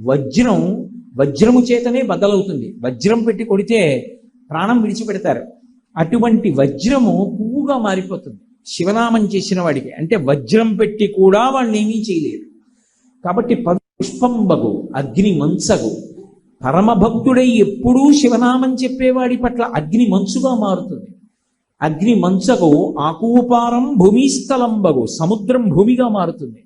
వజ్రం వజ్రము చేతనే బద్దలవుతుంది. వజ్రం పెట్టి కొడితే ప్రాణం విడిచిపెడతారు. అటువంటి వజ్రము పువ్వుగా మారిపోతుంది. శివనామం చేసిన వాడికి. అంటే వజ్రం పెట్టి కూడా వాళ్ళని ఏమీ చేయలేరు కాబట్టి పుష్పంబగు అగ్ని మంచగు. పరమభక్తుడై ఎప్పుడూ శివనామం చెప్పేవాడి పట్ల అగ్ని మంచుగా మారుతుంది. అగ్ని మంచగు ఆకూపారం భూమిస్థలంబగు సముద్రం భూమిగా మారుతుంది.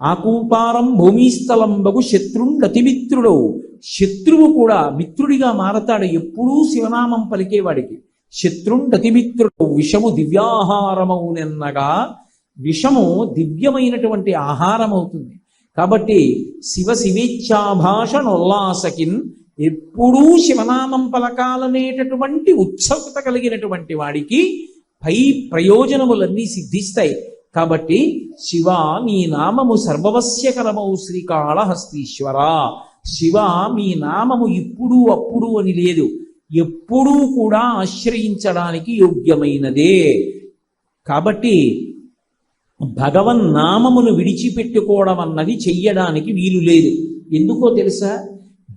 ఆకూపారం భూమిస్థలంబగు శత్రుండతిమిత్రుడు శత్రువు కూడా మిత్రుడిగా మారతాడు ఎప్పుడూ శివనామం పలికేవాడికి. శత్రుండతిమిత్రుడు విషము దివ్యాహారమవునెన్నగా విషము దివ్యమైనటువంటి ఆహారం అవుతుంది కాబట్టి శివ శివేచ్ఛాభాషణోల్లాసకిన్ ఎప్పుడూ శివనామం పలకాలనేటటువంటి ఉత్సుకత కలిగినటువంటి వాడికి పై ప్రయోజనములన్నీ సిద్ధిస్తాయి. కాబట్టి శివ నీ నామము సర్వవస్యకరమౌ శ్రీకాళహస్తీశ్వర. శివ మీ నామము ఇప్పుడు అప్పుడు అని లేదు. ఎప్పుడూ కూడా ఆశ్రయించడానికి యోగ్యమైనదే. కాబట్టి భగవన్ నామమును విడిచిపెట్టుకోవడం అన్నది చెయ్యడానికి వీలు లేదు. ఎందుకో తెలుసా?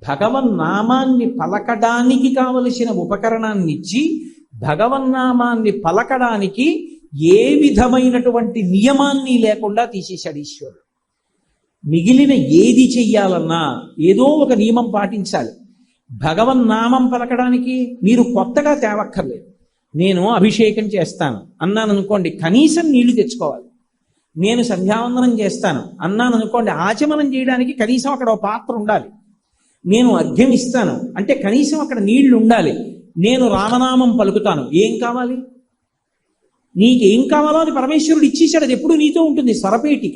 భగవన్ నామాన్ని పలకడానికి కావలసిన ఉపకరణాన్ని ఇచ్చి భగవన్నామాన్ని పలకడానికి ఏ విధమైనటువంటి నియమాన్ని లేకుండా తీసేశాడు ఈశ్వరుడు. మిగిలిన ఏది చెయ్యాలన్నా ఏదో ఒక నియమం పాటించాలి. భగవన్ నామం పలకడానికి మీరు కొత్తగా తేవక్కర్లేదు. నేను అభిషేకం చేస్తాను. అన్నాను అనుకోండి కనీసం నీళ్ళు తెచ్చుకోవాలి. నేను సంధ్యావందనం చేస్తాను. అన్నాను అనుకోండి ఆచమనం చేయడానికి కనీసం అక్కడ ఒక పాత్ర ఉండాలి. నేను అర్ఘ్యం ఇస్తాను అంటే కనీసం అక్కడ నీళ్ళు ఉండాలి. నేను రామనామం పలుకుతాను. ఏం కావాలి? నీకేం కావాలో అది పరమేశ్వరుడు ఇచ్చేశాడు అది ఎప్పుడు నీతో ఉంటుంది. స్వరపేటిక.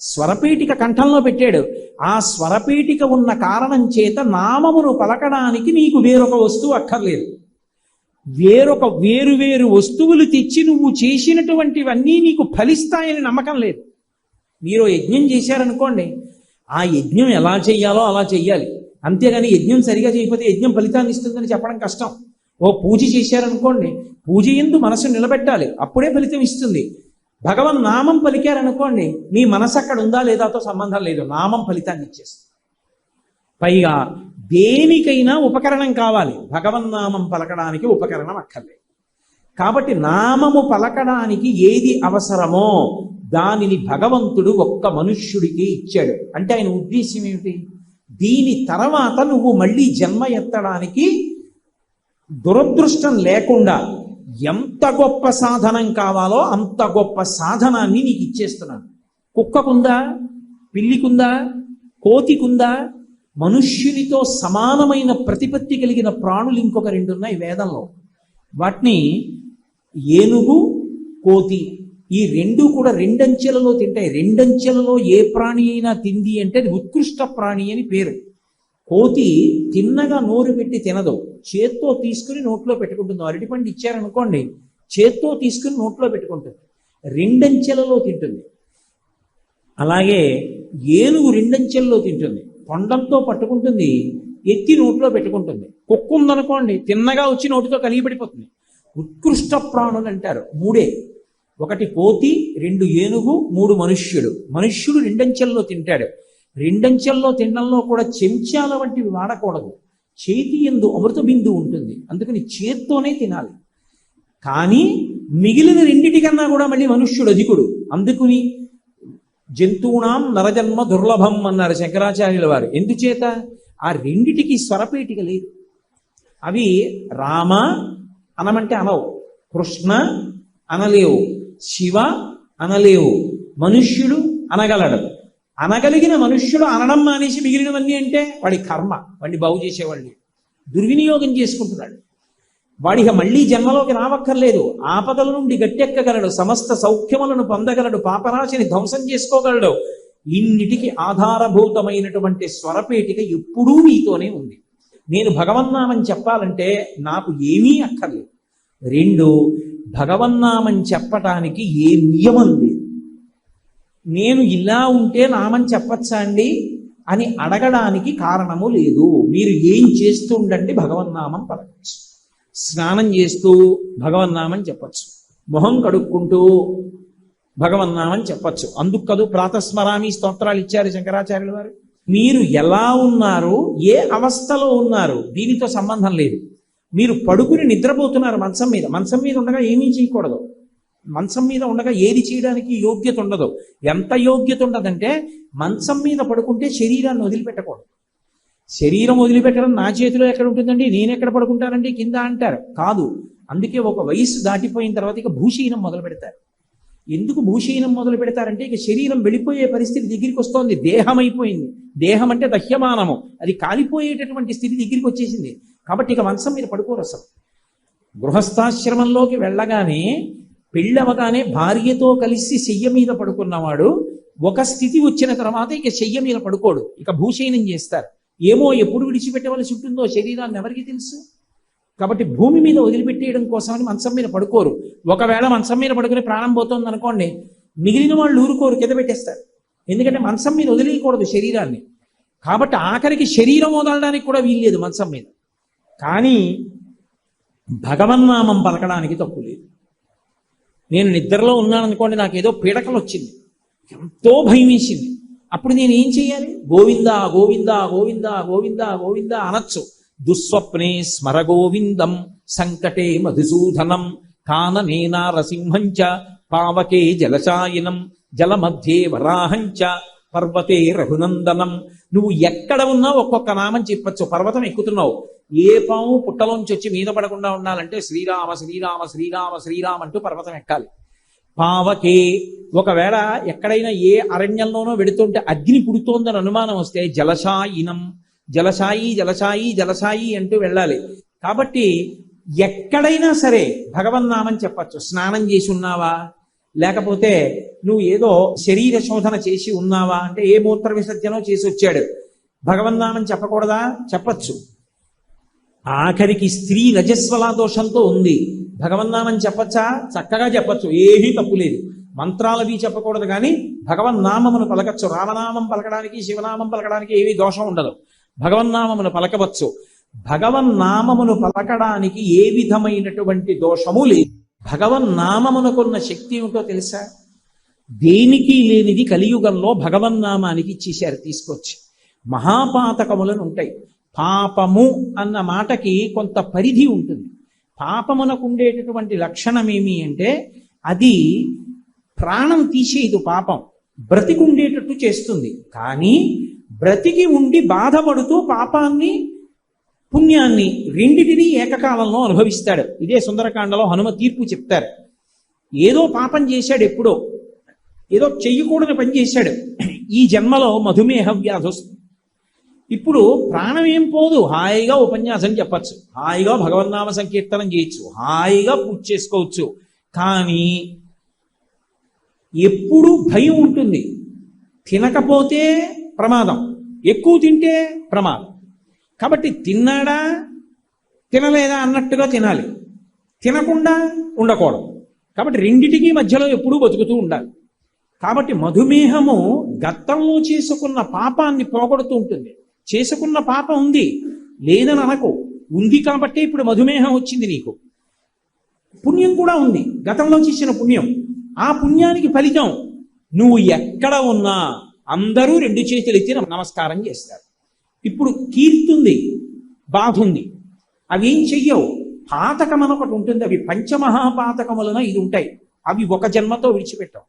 స్వరపేటిక కంఠంలో పెట్టాడు. ఆ స్వరపేటిక ఉన్న కారణం చేత నామమును పలకడానికి నీకు వేరొక వస్తువు అక్కర్లేదు. వేరొక వేరు వేరు వస్తువులు తెచ్చి నువ్వు చేసినటువంటివన్నీ నీకు ఫలిస్తాయని నమ్మకం లేదు. మీరు యజ్ఞం చేశారనుకోండి ఆ యజ్ఞం ఎలా చెయ్యాలో అలా చెయ్యాలి. అంతేగాని యజ్ఞం సరిగా చేయకపోతే యజ్ఞం ఫలితాన్ని ఇస్తుందని చెప్పడం కష్టం. ఓ పూజ చేశారనుకోండి పూజ ఎందు మనసు నిలబెట్టాలి. అప్పుడే ఫలితం ఇస్తుంది. భగవన్ నామం పలికారనుకోండి మీ మనసు అక్కడ ఉందా లేదాతో సంబంధం లేదు. నామం ఫలితాన్ని ఇచ్చేస్తుంది. పైగా దేనికైనా ఉపకరణం కావాలి. భగవన్నామం పలకడానికి ఉపకరణం అక్కర్లేదు. కాబట్టి నామము పలకడానికి ఏది అవసరమో దానిని భగవంతుడు ఒక్క మనుష్యుడికి ఇచ్చాడు. అంటే ఆయన ఉద్దేశం ఏమిటి? దీని తర్వాత నువ్వు మళ్ళీ జన్మ ఎత్తడానికి దురదృష్టం లేకుండా ఎంత గొప్ప సాధనం కావాలో అంత గొప్ప సాధనాన్ని నీకు ఇచ్చేస్తున్నాను కుక్కకుందా? పిల్లికుందా? కోతికుందా? మనుష్యునితో సమానమైన ప్రతిపత్తి కలిగిన ప్రాణులు ఇంకొక రెండు ఉన్నాయి వేదంలో. వాటిని ఏనుగు కోతి ఈ రెండు కూడా రెండంచెలలో తింటాయి. రెండంచెలలో ఏ ప్రాణి అయినా తింది అంటే అది ఉత్కృష్ట ప్రాణి అని పేరు. కోతి తిన్నగా నోరు పెట్టి తినదు. చేత్తో తీసుకుని నోట్లో పెట్టుకుంటుంది. అరటిపండు ఇచ్చారనుకోండి చేత్తో తీసుకుని నోట్లో పెట్టుకుంటుంది. రెండంచెలలో తింటుంది. అలాగే ఏనుగు రెండంచెల్లో తింటుంది. పొండంతో పట్టుకుంటుంది ఎత్తి నోట్లో పెట్టుకుంటుంది. కుక్క ఉందనుకోండి తిన్నగా వచ్చి నోటితో కలిగిపడిపోతుంది ఉత్కృష్ట ప్రాణులు అంటారు. మూడే. ఒకటి కోతి రెండు ఏనుగు మూడు మనుష్యుడు. మనుష్యుడు రెండంచెల్లో తింటాడు. రెండంచెల్లో తినడంలో కూడా చెంచాల వంటివి వాడకూడదు. చేతి ఎందు అమృత బిందు ఉంటుంది. అందుకని చేత్తోనే తినాలి. కానీ మిగిలిన రెండిటికన్నా కూడా మళ్ళీ మనుష్యుడు అధికుడు. అందుకుని జంతువునాం నరజన్మ దుర్లభం అన్నారు శంకరాచార్యుల వారు. ఎందుచేత? ఆ రెండిటికి స్వరపేటిక లేదు. అవి రామ అనమంటే అనవు. కృష్ణ అనలేవు. శివ అనలేవు. మనుష్యుడు అనగలడు. అనగలిగిన మనుష్యుడు అనడం మానేసి మిగిలినవన్నీ అంటే వాడి కర్మ వాడిని బాగు చేసేవాళ్ళు. దుర్వినియోగం చేసుకుంటున్నాడు. వాడిక మళ్ళీ జన్మలోకి రావక్కర్లేదు. ఆపదల నుండి గట్టెక్కగలడు సమస్త సౌఖ్యములను పొందగలడు పాపరాశిని ధ్వంసం చేసుకోగలడు. ఇన్నిటికి ఆధారభూతమైనటువంటి స్వరపేటిక ఎప్పుడూ మీతోనే ఉంది. నేను భగవన్నామం చెప్పాలంటే నాకు ఏమీ అక్కర్లేదు. రెండు భగవన్నామం చెప్పటానికి ఏ నియమం లేదు. నేను ఇలా ఉంటే నామని చెప్పచ్చా అండి? అని అడగడానికి కారణము లేదు. మీరు ఏం చేస్తూ ఉండండి భగవన్నామం పలకచ్చు. స్నానం చేస్తూ భగవన్నామం చెప్పచ్చు. మొహం కడుక్కుంటూ భగవన్నామని చెప్పచ్చు. అందుకు కదూ ప్రాతస్మరామి స్తోత్రాలు ఇచ్చారు శంకరాచార్యుల వారు. మీరు ఎలా ఉన్నారు? ఏ అవస్థలో ఉన్నారు? దీనితో సంబంధం లేదు. మీరు పడుకుని నిద్రపోతున్నారు మంచం మీద. మంచం మీద ఉండగా ఏమీ చేయకూడదు. మంచం మీద ఉండగా ఏది చేయడానికి యోగ్యత ఉండదు. ఎంత యోగ్యత ఉండదంటే మంచం మీద పడుకుంటే శరీరాన్ని వదిలిపెట్టకూడదు. శరీరం వదిలిపెట్టడం నా చేతిలో ఎక్కడ ఉంటుందండి? నేను ఎక్కడ పడుకుంటానండి? కింద అంటారు. కాదు. అందుకే ఒక వయసు దాటిపోయిన తర్వాత ఇక భూషీనం మొదలు పెడతారు. ఎందుకు భూషీనం మొదలు పెడతారంటే ఇక శరీరం వెళ్ళిపోయే పరిస్థితి దగ్గరికి వస్తోంది. దేహం అయిపోయింది దేహం అంటే దహ్యమానము. అది కాలిపోయేటటువంటి స్థితి దగ్గరికి వచ్చేసింది. కాబట్టి ఇక మంచం మీద పడుకోరు అసలు గృహస్థాశ్రమంలోకి వెళ్ళగానే పెళ్ళవగానే భార్యతో కలిసి శయ్య మీద పడుకున్నవాడు ఒక స్థితి వచ్చిన తర్వాత ఇక శయ్య మీద పడుకోడు. ఇక భూశయనం చేస్తారు. ఏమో ఎప్పుడు విడిచిపెట్టవలసి ఉంటుందో శరీరాన్ని ఎవరికి తెలుసు? కాబట్టి భూమి మీద వదిలిపెట్టేయడం కోసమని మంచం మీద పడుకోరు. ఒకవేళ మంచం మీద పడుకుని ప్రాణం పోతుంది అనుకోండి మిగిలిన వాళ్ళు ఊరుకోరు కింద పెట్టేస్తారు. ఎందుకంటే మంచం మీద వదిలేయకూడదు శరీరాన్ని. కాబట్టి ఆఖరికి శరీరం వదలడానికి కూడా వీల్లేదు మంచం మీద. కానీ భగవన్నామం పలకడానికి తప్పు లేదు. నేను నిద్రలో ఉన్నాను అనుకోండి నాకు ఏదో పీడకలు వచ్చింది ఎంతో భయం వేసింది అప్పుడు నేను ఏం చేయాలి గోవిందా గోవిందా గోవిందా గోవిందా గోవిందా అనొచ్చు. దుస్వప్నే స్మర గోవిందం సంకటే మధుసూధనం కాననే నరసింహంచ పావకే జలశాయనం జలమధ్యే వరాహంచ పర్వతే రఘునందనం నువ్వు ఎక్కడ ఉన్నా ఒక్కొక్క నామం చెప్పచ్చు. పర్వతం ఎక్కుతున్నావు. ఏ పాము పుట్టలోంచి వచ్చి మీద పడకుండా ఉండాలంటే శ్రీరామ శ్రీరామ శ్రీరామ శ్రీరామ అంటూ పర్వతం ఎక్కాలి. పావకే ఒకవేళ ఎక్కడైనా ఏ అరణ్యంలోనో వెడుతుంటే అగ్ని పుడుతోందని అనుమానం వస్తే జలసాయినం జలసాయి జలసాయి జలశాయి అంటూ వెళ్ళాలి. కాబట్టి ఎక్కడైనా సరే భగవన్నామని చెప్పచ్చు. స్నానం చేసి ఉన్నావా? లేకపోతే నువ్వు ఏదో శరీర శోధన చేసి ఉన్నావా? అంటే ఏ మూత్ర విసర్జనో చేసి వచ్చాడు. భగవన్నామని చెప్పకూడదా? చెప్పచ్చు. ఆఖరికి స్త్రీ రజస్వలా దోషంతో ఉంది. భగవన్నామని చెప్పచ్చా? చక్కగా చెప్పచ్చు. ఏమీ తప్పు లేదు. మంత్రాలవి చెప్పకూడదు కానీ భగవన్నామమును పలకచ్చు. రామనామం పలకడానికి శివనామం పలకడానికి ఏమీ దోషం ఉండదు. భగవన్నామమును పలకవచ్చు. భగవన్నామమును పలకడానికి ఏ విధమైనటువంటి దోషము లేదు. భగవన్నామమునకున్న శక్తి ఏమిటో తెలుసా? దేనికి లేనిది కలియుగంలో భగవన్నామానికి ఇచ్చేశారు తీసుకొచ్చి. మహాపాతకములను ఉంటాయి. పాపము అన్న మాటకి కొంత పరిధి ఉంటుంది. పాపమునకు ఉండేటటువంటి లక్షణం ఏమి అంటే అది ప్రాణం తీసేయదు పాపం. బ్రతికుండేటట్టు చేస్తుంది. కానీ బ్రతికి ఉండి బాధపడుతూ పాపాన్ని పుణ్యాన్ని రెండిటిని ఏకకాలంలో అనుభవిస్తాడు. ఇదే సుందరకాండలో హనుమ తీర్పు చెప్తారు. ఏదో పాపం చేశాడు ఎప్పుడో. ఏదో చెయ్యకూడని పని చేశాడు. ఈ జన్మలో మధుమేహ వ్యాధి వస్తుంది. ఇప్పుడు ప్రాణం ఏం పోదు. హాయిగా ఉపన్యాసం చెప్పచ్చు. హాయిగా భగవన్నామ సంకీర్తనం చేయొచ్చు. హాయిగా పూజ చేసుకోవచ్చు. కానీ ఎప్పుడు భయం ఉంటుంది. తినకపోతే ప్రమాదం. ఎక్కువ తింటే ప్రమాదం. కాబట్టి తిన్నాడా? తినలేదా అన్నట్టుగా తినాలి. తినకుండా ఉండకూడదు. కాబట్టి రెండిటికి మధ్యలో ఎప్పుడూ బతుకుతూ ఉండాలి. కాబట్టి మధుమేహము గతంలో చేసుకున్న పాపాన్ని పోగొడుతూ ఉంటుంది. చేసుకున్న పాపం ఉంది. లేదని అనకు. ఉంది కాబట్టి ఇప్పుడు మధుమేహం వచ్చింది నీకు. పుణ్యం కూడా ఉంది. గతంలో చేసిన పుణ్యం. ఆ పుణ్యానికి ఫలితం నువ్వు ఎక్కడ ఉన్నా అందరూ రెండు చేతులు ఎత్తి నమస్కారం చేస్తారు. ఇప్పుడు కీర్తుంది బాధ ఉంది అవి ఏం చెయ్యవు? పాతకం అని ఒకటి ఉంటుంది అవి పంచమహాపాతకములన ఇది ఉంటాయి. అవి ఒక జన్మతో విడిచిపెట్టవు.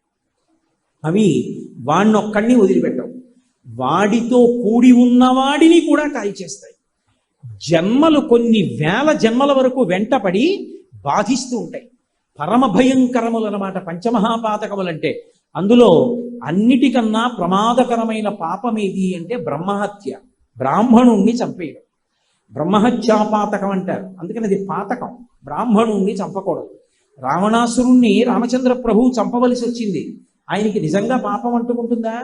అవి వాణ్ణొక్కడిని వదిలిపెట్టవు. వాడితో కూడి ఉన్నవాడిని కూడా కాల్చేస్తాయి జన్మలు కొన్ని వేల జన్మల వరకు వెంటపడి బాధిస్తూ ఉంటాయి. పరమ భయంకరములు అన్నమాట పంచమహాపాతకములంటే. అందులో అన్నిటికన్నా ప్రమాదకరమైన పాపం ఏది అంటే బ్రహ్మహత్య. బ్రాహ్మణుణ్ణి చంపేయడం. బ్రహ్మహత్యాపాతకం అంటారు. అందుకని అది పాతకం. బ్రాహ్మణుణ్ణి చంపకూడదు. రావణాసురుణ్ణి రామచంద్ర ప్రభు చంపవలసి వచ్చింది. ఆయనకి నిజంగా పాపం అంటుకుంటుందా?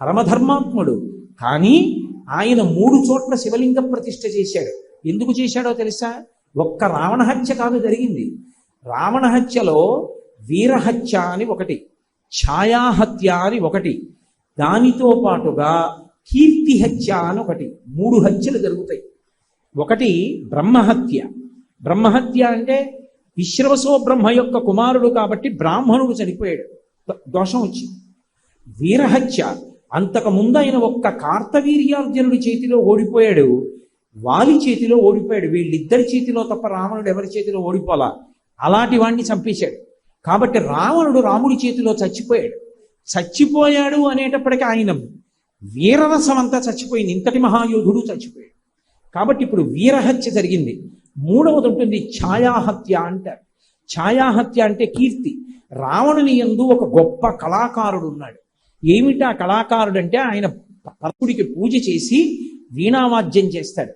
పరమధర్మాత్ముడు. కానీ ఆయన మూడు చోట్ల శివలింగ ప్రతిష్ఠ చేశాడు. ఎందుకు చేశాడో తెలుసా? ఒక్క రావణ హత్య కాదు జరిగింది. రావణ హత్యలో వీరహత్య అని ఒకటి ఛాయాహత్య అని ఒకటి. దానితో పాటుగా కీర్తి హత్య అని ఒకటి మూడు హత్యలు జరుగుతాయి. ఒకటి బ్రహ్మహత్య. బ్రహ్మహత్య అంటే విశ్రవసో బ్రహ్మ యొక్క కుమారుడు కాబట్టి బ్రాహ్మణుడు చనిపోయాడు. దోషం వచ్చింది. వీరహత్య. అంతకు ముందు ఆయన ఒక్క కార్తవీర్యార్జునుడి చేతిలో ఓడిపోయాడు. వాలి చేతిలో ఓడిపోయాడు. వీళ్ళిద్దరి చేతిలో తప్ప రావణుడు ఎవరి చేతిలో ఓడిపోలా? అలాంటి వాణ్ణి చంపేశాడు. కాబట్టి రావణుడు రాముడి చేతిలో చచ్చిపోయాడు. చచ్చిపోయాడు అనేటప్పటికీ ఆయన వీరరసం అంతా చచ్చిపోయింది. ఇంతటి మహాయోధుడు చచ్చిపోయాడు. కాబట్టి ఇప్పుడు వీరహత్య జరిగింది. మూడవది ఉంటుంది ఛాయాహత్య అంటారు. ఛాయాహత్య అంటే కీర్తి. రావణుని యందు ఒక గొప్ప కళాకారుడు ఉన్నాడు. ఏమిటి ఆ కళాకారుడు అంటే ఆయన పరముడికి పూజ చేసి వీణావాద్యం చేస్తాడు.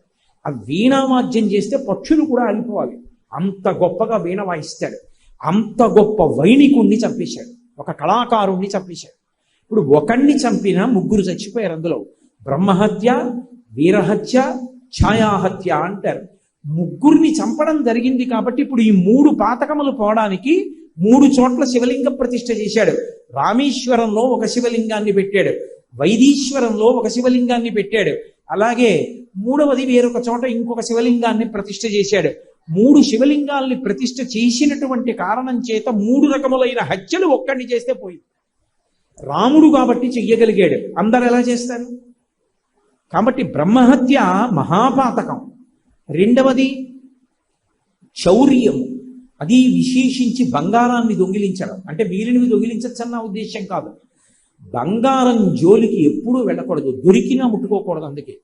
ఆ వీణావాద్యం చేస్తే పక్షులు కూడా ఆగిపోవాలి. అంత గొప్పగా వీణ వాయిస్తాడు. అంత గొప్ప వైణికుణ్ణి చంపేశాడు. ఒక కళాకారుణ్ణి చంపేశాడు. ఇప్పుడు ఒకణ్ణి చంపిన ముగ్గురు చచ్చిపోయారు అందులో. బ్రహ్మహత్య వీరహత్య ఛాయాహత్య అంటారు. ముగ్గురిని చంపడం జరిగింది కాబట్టి ఇప్పుడు ఈ మూడు పాతకములు పోవడానికి మూడు చోట్ల శివలింగ ప్రతిష్ఠ చేశాడు. రామేశ్వరంలో ఒక శివలింగాన్ని పెట్టాడు. వైదీశ్వరంలో ఒక శివలింగాన్ని పెట్టాడు. అలాగే మూడవది వేరొక చోట ఇంకొక శివలింగాన్ని ప్రతిష్ఠ చేశాడు. మూడు శివలింగాల్ని ప్రతిష్ఠ చేసినటువంటి కారణం చేత మూడు రకములైన హత్యలు ఒక్కడిని చేస్తే పోయింది. రాముడు కాబట్టి చెయ్యగలిగాడు. అందరు ఎలా చేస్తారు? కాబట్టి బ్రహ్మహత్య మహాపాతకం. రెండవది చౌర్యము అది విశేషించి బంగారాన్ని దొంగిలించడం. అంటే వీరిని దొంగిలించచ్చన్న ఉద్దేశం కాదు. బంగారం జోలికి ఎప్పుడూ వెళ్ళకూడదు. దొరికినా ముట్టుకోకూడదు అందుకే.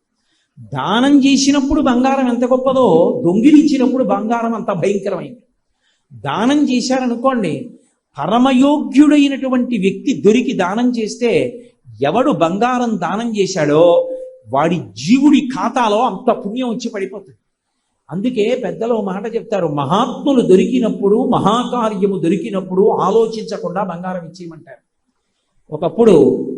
దానం చేసినప్పుడు బంగారం ఎంత గొప్పదో దొంగిలించినప్పుడు బంగారం అంత భయంకరమైంది. దానం చేశారనుకోండి పరమయోగ్యుడైనటువంటి వ్యక్తి దొరికి దానం చేస్తే ఎవడు బంగారం దానం చేశాడో వాడి జీవుడి ఖాతాలో అంత పుణ్యం వచ్చి పడిపోతుంది. అందుకే పెద్దలు మాట చెప్తారు మహాత్ములు దొరికినప్పుడు మహాకార్యము దొరికినప్పుడు ఆలోచించకుండా బంగారం ఇచ్చేయమంటారు. ఒకప్పుడు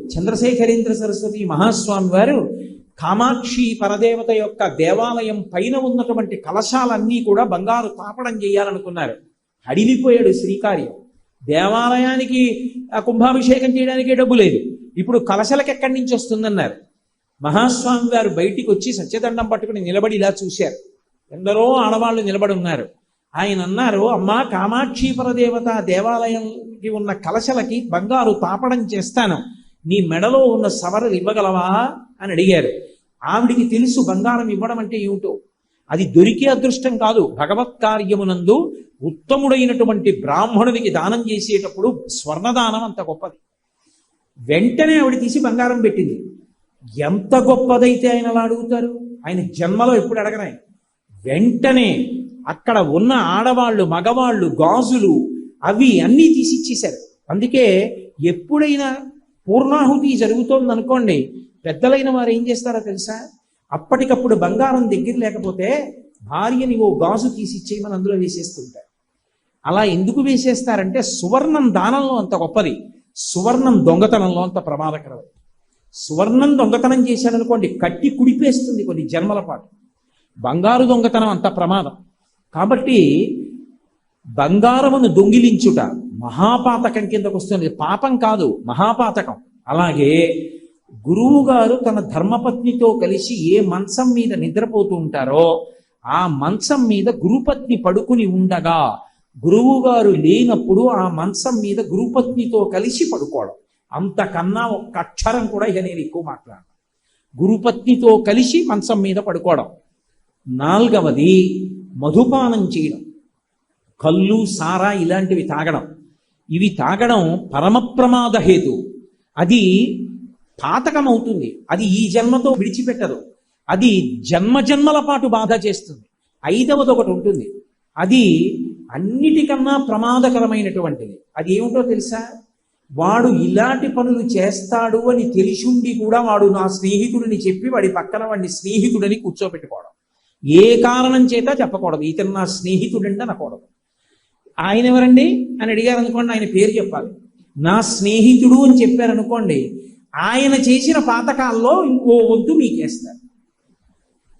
చంద్రశేఖరేంద్ర సరస్వతి మహాస్వామి వారు కామాక్షి పరదేవత యొక్క దేవాలయం పైన ఉన్నటువంటి కలశాలన్నీ కూడా బంగారు తాపడం చేయాలనుకున్నారు. అడిగిపోయాడు శ్రీకార్యం. దేవాలయానికి ఆ కుంభాభిషేకం చేయడానికి డబ్బు లేదు. ఇప్పుడు కలశలకు ఎక్కడి నుంచి వస్తుందన్నారు. మహాస్వామి వారు బయటికి వచ్చి సత్యదండం పట్టుకుని నిలబడి ఇలా చూశారు. ఎందరో ఆడవాళ్ళు నిలబడి ఉన్నారు. ఆయన అన్నారు అమ్మా కామాక్షీపర దేవత దేవాలయంకి ఉన్న కలశలకి బంగారు తాపడం చేస్తాను. నీ మెడలో ఉన్న సవరలు ఇవ్వగలవా? అని అడిగారు. ఆవిడికి తెలుసు బంగారం ఇవ్వడం అంటే ఏమిటో. అది దొరికే అదృష్టం కాదు. భగవత్ కార్యమునందు ఉత్తముడైనటువంటి బ్రాహ్మణునికి దానం చేసేటప్పుడు స్వర్ణదానం అంత గొప్పది. వెంటనే ఆవిడ తీసి బంగారం పెట్టింది. ఎంత గొప్పదైతే ఆయన అలా అడుగుతారు? ఆయన జన్మలో ఎప్పుడు అడగనాయి వెంటనే అక్కడ ఉన్న ఆడవాళ్ళు మగవాళ్ళు గాజులు అవి అన్నీ తీసిచ్చేశారు అందుకే ఎప్పుడైనా పూర్ణాహుతి జరుగుతోంది అనుకోండి పెద్దలైన వారు ఏం చేస్తారో తెలుసా? అప్పటికప్పుడు బంగారం దగ్గర లేకపోతే భార్యని ఓ గాజు తీసి ఇచ్చేయమని అందులో వేసేస్తుంటారు. అలా ఎందుకు వేసేస్తారంటే సువర్ణం దానంలో అంత గొప్పది. సువర్ణం దొంగతనంలో అంత ప్రమాదకరం సువర్ణం దొంగతనం చేశాడనుకోండి కట్టి కుడిపేస్తుంది కొన్ని జన్మల పాటు. బంగారు దొంగతనం అంత ప్రమాదం. కాబట్టి బంగారమును దొంగిలించుట మహాపాతకం కిందకు వస్తుంది. పాపం కాదు మహాపాతకం. అలాగే గురువు గారు తన ధర్మపత్నితో కలిసి ఏ మంచం మీద నిద్రపోతూ ఉంటారో ఆ మంచం మీద గురుపత్ని పడుకుని ఉండగా గురువు గారు లేనప్పుడు ఆ మంచం మీద గురుపత్నితో కలిసి పడుకోవడం. అంతకన్నా ఒక్క అక్షరం కూడా ఇక నేను ఎక్కువ మాట్లాడను. గురుపత్నితో కలిసి మంచం మీద పడుకోవడం. నాలుగవది మధుపానం చేయడం. కళ్ళు సారా ఇలాంటివి తాగడం. ఇవి తాగడం పరమ ప్రమాద హేతు. అది పాతకం అవుతుంది అది ఈ జన్మతో విడిచిపెట్టదు. అది జన్మ జన్మల పాటు బాధ చేస్తుంది. ఐదవది ఒకటి ఉంటుంది. అది అన్నిటికన్నా ప్రమాదకరమైనటువంటిది. అది ఏమిటో తెలుసా? వాడు ఇలాంటి పనులు చేస్తాడు అని తెలిసుండి కూడా వాడు నా స్నేహితుడిని చెప్పి వాడి పక్కన వాడిని స్నేహితుడని కూర్చోబెట్టుకోవడం. ఏ కారణం చేత చెప్పకూడదు. ఇతను నా స్నేహితుడంటే అనకూడదు. ఆయన ఎవరండి? అని అడిగారు అనుకోండి ఆయన పేరు చెప్పాలి. నా స్నేహితుడు అని చెప్పారనుకోండి ఆయన చేసిన పాతకాల్లో ఇంకో వద్దు మీకేస్తారు.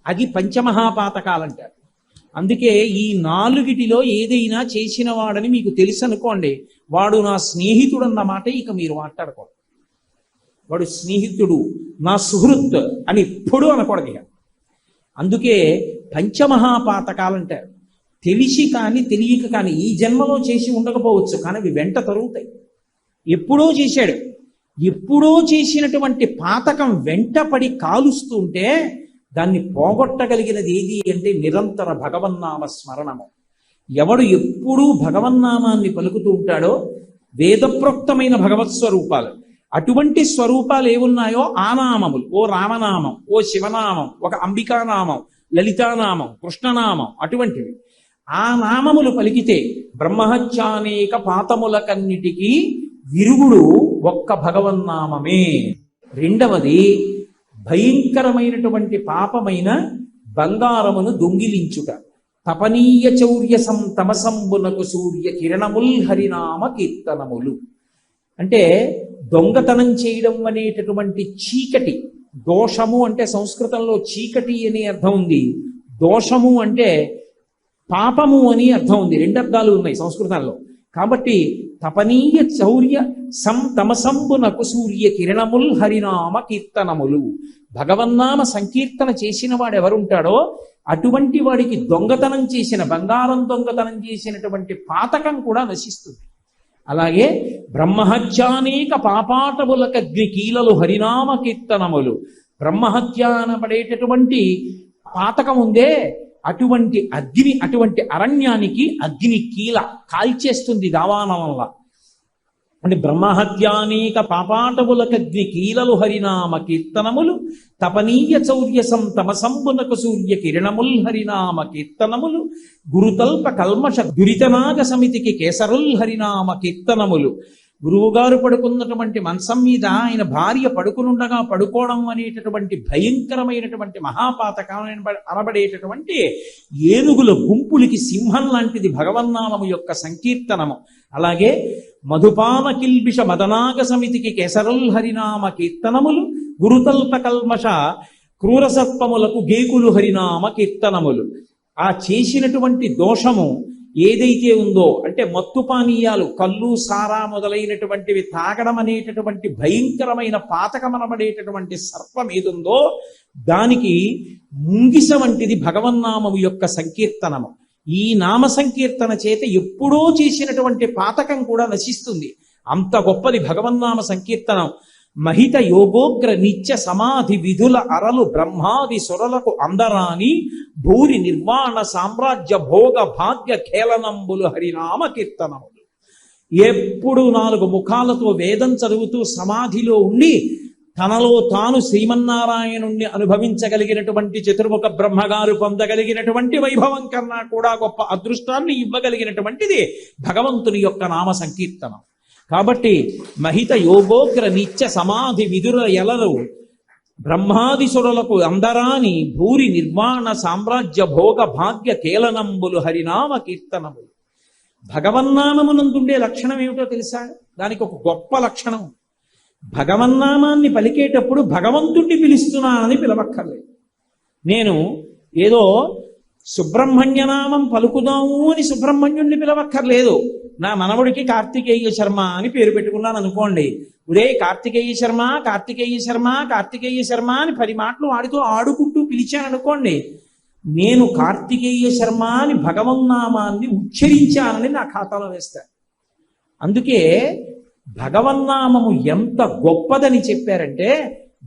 అది పంచమహాపాతకాలు అంటారు అందుకే ఈ నాలుగిటిలో ఏదైనా చేసిన వాడని మీకు తెలుసు అనుకోండి వాడు నా స్నేహితుడు అన్నమాట ఇక మీరు మాట్లాడకూడదు. వాడు స్నేహితుడు నా సుహృత్ అని ఎప్పుడూ అనకూడదు ఇక. అందుకే పంచమహాపాతకాలు అంటారు. తెలిసి కానీ తెలియక కానీ ఈ జన్మలో చేసి ఉండకపోవచ్చు కానీ అవి వెంట తరుగుతాయి. ఎప్పుడో చేశాడు. ఎప్పుడో చేసినటువంటి పాతకం వెంటపడి కాలుస్తుంటే దాన్ని పోగొట్టగలిగినది ఏది అంటే నిరంతర భగవన్నామ స్మరణము. ఎవడు ఎప్పుడూ భగవన్నామాన్ని పలుకుతూ ఉంటాడో వేదప్రోక్తమైన భగవత్ స్వరూపాలు. అటువంటి స్వరూపాలు ఏమున్నాయో? ఆ నామములు ఓ రామనామం ఓ శివనామం ఒక అంబికానామం లలితానామం కృష్ణనామం అటువంటివి. ఆ నామములు పలికితే బ్రహ్మహత్యానేక పాతముల కన్నిటికీ విరుగుడు ఒక్క భగవన్నామమే. రెండవది భయంకరమైనటువంటి పాపమైన బంగారమును దొంగిలించుట. తపనీయ చౌర్య సం తమసంబునకు సూర్య కిరణముల్ హరినామ కీర్తనములు. అంటే దొంగతనం చేయడం అనేటటువంటి చీకటి. దోషము అంటే సంస్కృతంలో చీకటి అనే అర్థం ఉంది. దోషము అంటే పాపము అని అర్థం ఉంది. రెండు అర్థాలు ఉన్నాయి సంస్కృతంలో. కాబట్టి తపనీయ చౌర్య సం తమసంబునకు సూర్య కిరణముల్ హరినామ కీర్తనములు. భగవన్నామ సంకీర్తన చేసిన వాడు ఎవరుంటాడో అటువంటి వాడికి దొంగతనం చేసిన బంగారం దొంగతనం చేసినటువంటి పాతకం కూడా నశిస్తుంది. అలాగే బ్రహ్మహత్యానేక పాపాటములకగ్ని కీలలు హరినామ కీర్తనములు. బ్రహ్మహత్య అనబడేటటువంటి పాతకం ఉందే అటువంటి అగ్ని అటువంటి అరణ్యానికి అగ్ని కీల కాల్చేస్తుంది దావానవల్ల అంటే బ్రహ్మహత్యానేక పాపాటములకగ్ని కీలలు హరినామ కీర్తనములు తపనీయ చౌర్యసం తమసంబునకు సూర్య కిరణముల్ హరినామ కీర్తనములు గురుతల్ప కల్మష దురితనాగ సమితికి కేసరుల్ హరినామ కీర్తనములు. గురువుగారు పడుకున్నటువంటి మంచం మీద ఆయన భార్య పడుకునుండగా పడుకోవడం అనేటటువంటి భయంకరమైనటువంటి మహాపాతకం అనబడేటటువంటి ఏనుగుల గుంపులకి సింహం లాంటిది భగవన్నామము యొక్క సంకీర్తనము. అలాగే మధుపాన కిల్బిష మదనాగ సమితికి కెసరల్ హరినామ కీర్తనములు గురుతల్ప కల్మష క్రూరసత్వములకు గేకులు హరినామ కీర్తనములు. ఆ చేసినటువంటి దోషము ఏదైతే ఉందో అంటే మత్తు పానీయాలు కళ్ళు సారా మొదలైనటువంటివి తాగడం అనేటటువంటి భయంకరమైన పాతకమనబడేటటువంటి సర్పం ఏదుందో దానికి ముంగిస వంటిది భగవన్నామము యొక్క సంకీర్తనము. ఈ నామ సంకీర్తన చేత ఎప్పుడో చేసినటువంటి పాతకం కూడా నశిస్తుంది. అంత గొప్పది భగవన్నామ సంకీర్తనం. మహిత యోగోగ్ర నిత్య సమాధి విధుల అరలు బ్రహ్మాది సురలకు అందరాని భూరి నిర్వాణ సామ్రాజ్య భోగ భాగ్య ఖేళనంబులు హరినామ కీర్తనములు. ఎప్పుడు నాలుగు ముఖాలతో వేదం చదువుతూ సమాధిలో ఉండి తనలో తాను శ్రీమన్నారాయణుణ్ణి అనుభవించగలిగినటువంటి చతుర్ముఖ బ్రహ్మగారు పొందగలిగినటువంటి వైభవం కన్నా కూడా గొప్ప అదృష్టాన్ని ఇవ్వగలిగినటువంటిది భగవంతుని యొక్క నామ సంకీర్తనం. కాబట్టి మహిత యోగోగ్ర నిత్య సమాధి విదుర ఎలరు బ్రహ్మాదిసురులకు అందరాని భూరి నిర్వాణ సామ్రాజ్య భోగ భాగ్య కేలనంబులు హరినామ కీర్తనములు. భగవన్నామమునందుండే లక్షణం ఏమిటో తెలుసా? దానికి ఒక గొప్ప లక్షణం. భగవన్నామాన్ని పలికేటప్పుడు భగవంతుణ్ణి పిలుస్తున్నానని పిలవక్కర్లేదు. నేను ఏదో సుబ్రహ్మణ్యనామం పలుకుదాము అని సుబ్రహ్మణ్యుణ్ణి పిలవక్కర్లేదు. నా మనవడికి కార్తికేయ శర్మ అని పేరు పెట్టుకున్నాను అనుకోండి. ఉరే కార్తికేయ శర్మ కార్తికేయ శర్మ కార్తికేయ శర్మ అని పది మాటలు వాడితో ఆడుకుంటూ పిలిచాను అనుకోండి. నేను కార్తికేయ శర్మ అని భగవన్నామాన్ని ఉచ్చరించానని నా ఖాతాలో వేస్తాను అందుకే భగవన్నామము ఎంత గొప్పదని చెప్పారంటే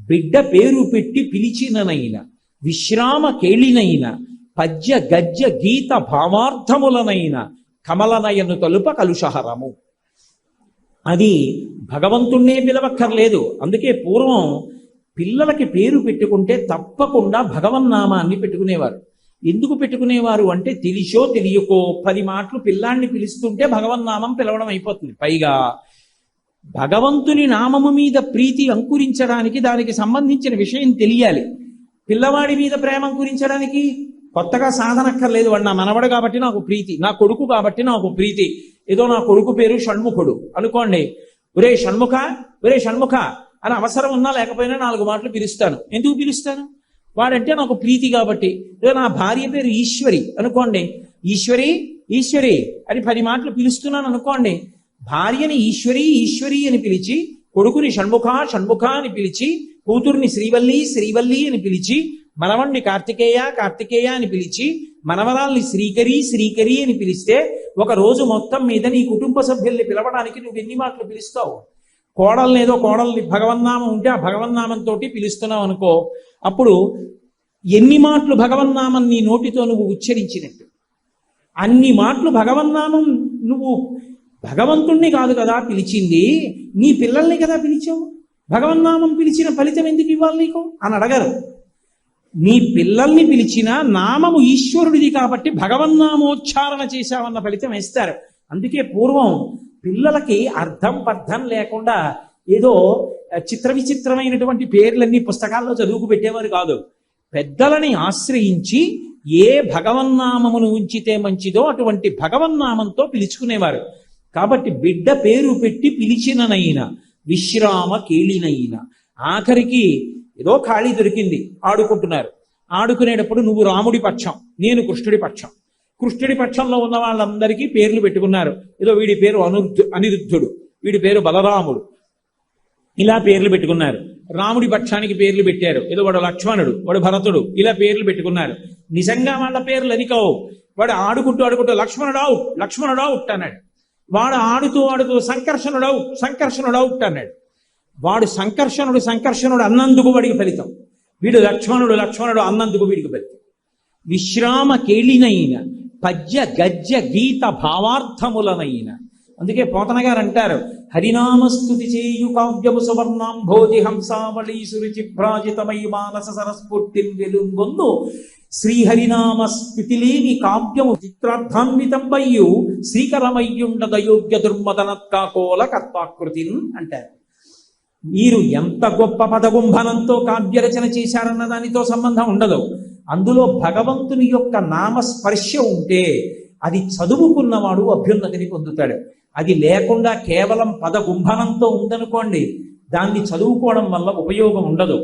బిడ్డ పేరు పెట్టి పిలిచిననైన విశ్రామ కేళినైనా పద్య గద్య గీత భావార్థములనైనా కమలనయను తలుప కలుషహరము. అది భగవంతుణ్ణే పిలవక్కర్లేదు. అందుకే పూర్వం పిల్లలకి పేరు పెట్టుకుంటే తప్పకుండా భగవన్నామాన్ని పెట్టుకునేవారు. ఎందుకు పెట్టుకునేవారు అంటే తెలిసో తెలియకో పది మాటలు పిల్లాన్ని పిలుస్తుంటే భగవన్నామం పిలవడం అయిపోతుంది. పైగా భగవంతుని నామము మీద ప్రీతి అంకురించడానికి దానికి సంబంధించిన విషయం తెలియాలి. పిల్లవాడి మీద ప్రేమ అంకురించడానికి కొత్తగా సాధనక్కర్లేదు వాడు నా మనవడు కాబట్టి నాకు ప్రీతి నా కొడుకు కాబట్టి నాకు ప్రీతి. ఏదో నా కొడుకు పేరు షణ్ముఖుడు. అనుకోండి ఒరే షణ్ముఖ ఒరే షణ్ముఖ అని అవసరం ఉన్నా లేకపోయినా నాలుగు మాటలు పిలుస్తాను. ఎందుకు పిలుస్తాను? వాడంటే నాకు ప్రీతి కాబట్టి. ఏదో నా భార్య పేరు ఈశ్వరి. అనుకోండి ఈశ్వరి ఈశ్వరి అని పది మాటలు పిలుస్తున్నాను అనుకోండి భార్యని ఈశ్వరి ఈశ్వరి అని పిలిచి కొడుకుని షణ్ముఖ షణ్ముఖ అని పిలిచి కూతుర్ని శ్రీవల్లి శ్రీవల్లి అని పిలిచి మనవణ్ణి కార్తికేయ కార్తికేయ అని పిలిచి మనవరాల్ని శ్రీకరి శ్రీకరి అని పిలిస్తే ఒక రోజు మొత్తం మీద నీ కుటుంబ సభ్యుల్ని పిలవడానికి నువ్వు ఎన్ని మాటలు పిలుస్తావు? కోడల్ని ఏదో కోడల్ని భగవన్నామం ఉంటే ఆ భగవన్నామంతో పిలుస్తున్నావు అనుకో అప్పుడు ఎన్ని మాటలు భగవన్నామం నీ నోటితో నువ్వు ఉచ్చరించినట్టు? అన్ని మాటలు భగవన్నామం నువ్వు భగవంతుణ్ణి కాదు కదా పిలిచింది నీ పిల్లల్ని కదా పిలిచావు? భగవన్నామం పిలిచిన ఫలితం ఎందుకు ఇవ్వాలి నీకు? అని అడగరు. నీ పిల్లల్ని పిలిచిన నామము ఈశ్వరుడిది కాబట్టి భగవన్నామోచ్చారణ చేశావన్న ఫలితం ఇస్తారు అందుకే పూర్వం పిల్లలకి అర్థం పర్థం లేకుండా ఏదో చిత్ర విచిత్రమైనటువంటి పేర్లన్నీ పుస్తకాల్లో చదువుకు పెట్టేవారు కాదు. పెద్దలని ఆశ్రయించి ఏ భగవన్నామమును ఉంచితే మంచిదో అటువంటి భగవన్నామంతో పిలుచుకునేవారు. కాబట్టి బిడ్డ పేరు పెట్టి పిలిచిననైనా విశ్రామ కేళినైనా ఆఖరికి ఏదో ఖాళీ దొరికింది. ఆడుకుంటున్నారు. ఆడుకునేటప్పుడు నువ్వు రాముడి పక్షం నేను కృష్ణుడి పక్షం. కృష్ణుడి పక్షంలో ఉన్న వాళ్ళందరికీ పేర్లు పెట్టుకున్నారు. ఏదో వీడి పేరు అనురుద్ధు అనిరుద్ధుడు వీడి పేరు బలరాముడు. ఇలా పేర్లు పెట్టుకున్నారు. రాముడి పక్షానికి పేర్లు పెట్టారు. ఏదో వాడు లక్ష్మణుడు వాడు భరతుడు ఇలా పేర్లు పెట్టుకున్నారు. నిజంగా వాళ్ళ పేర్లు అది వాడు ఆడుకుంటూ ఆడుకుంటూ లక్ష్మణుడు అవుట్ లక్ష్మణుడు అవుట్ అన్నాడు. వాడు ఆడుతూ ఆడుతూ సంకర్షణుడు అవుట్ సంకర్షణుడు అవుట్ అన్నాడు. వాడు సంకర్షణుడు సంకర్షణుడు అన్నందుకు వాడికి ఫలితం. వీడు లక్ష్మణుడు లక్ష్మణుడు అన్నందుకు వీడికి ఫలితం. విశ్రామ కేళినైన పద్య గద్య గీత భావార్థములనైన. అందుకే పోతన గారు అంటారు హరినామస్తుతి చేయు కావ్యము సువర్ణాంభోజి హంసావళి సురుచి భ్రాజితమై మానస సరస్ఫూర్తి వెలుంగొందు. శ్రీహరినామ స్ఫుతిలేని కావ్యము చిత్రార్థాన్వితంబయ్యు శ్రీకరమయ్యుండదయోగ్య దుర్మదనత్కాకోల కర్తాకృతిన్ అంటారు. మీరు ఎంత గొప్ప పదగుంభనంతో కావ్యరచన చేశారన్న దానితో సంబంధం ఉండదు. అందులో భగవంతుని యొక్క నామస్పర్శ ఉంటే అది చదువుకున్నవాడు అభ్యున్నతిని పొందుతాడు. అది లేకుండా కేవలం పదగుంభనంతో ఉందనుకోండి దాన్ని చదువుకోవడం వల్ల ఉపయోగం ఉండదు.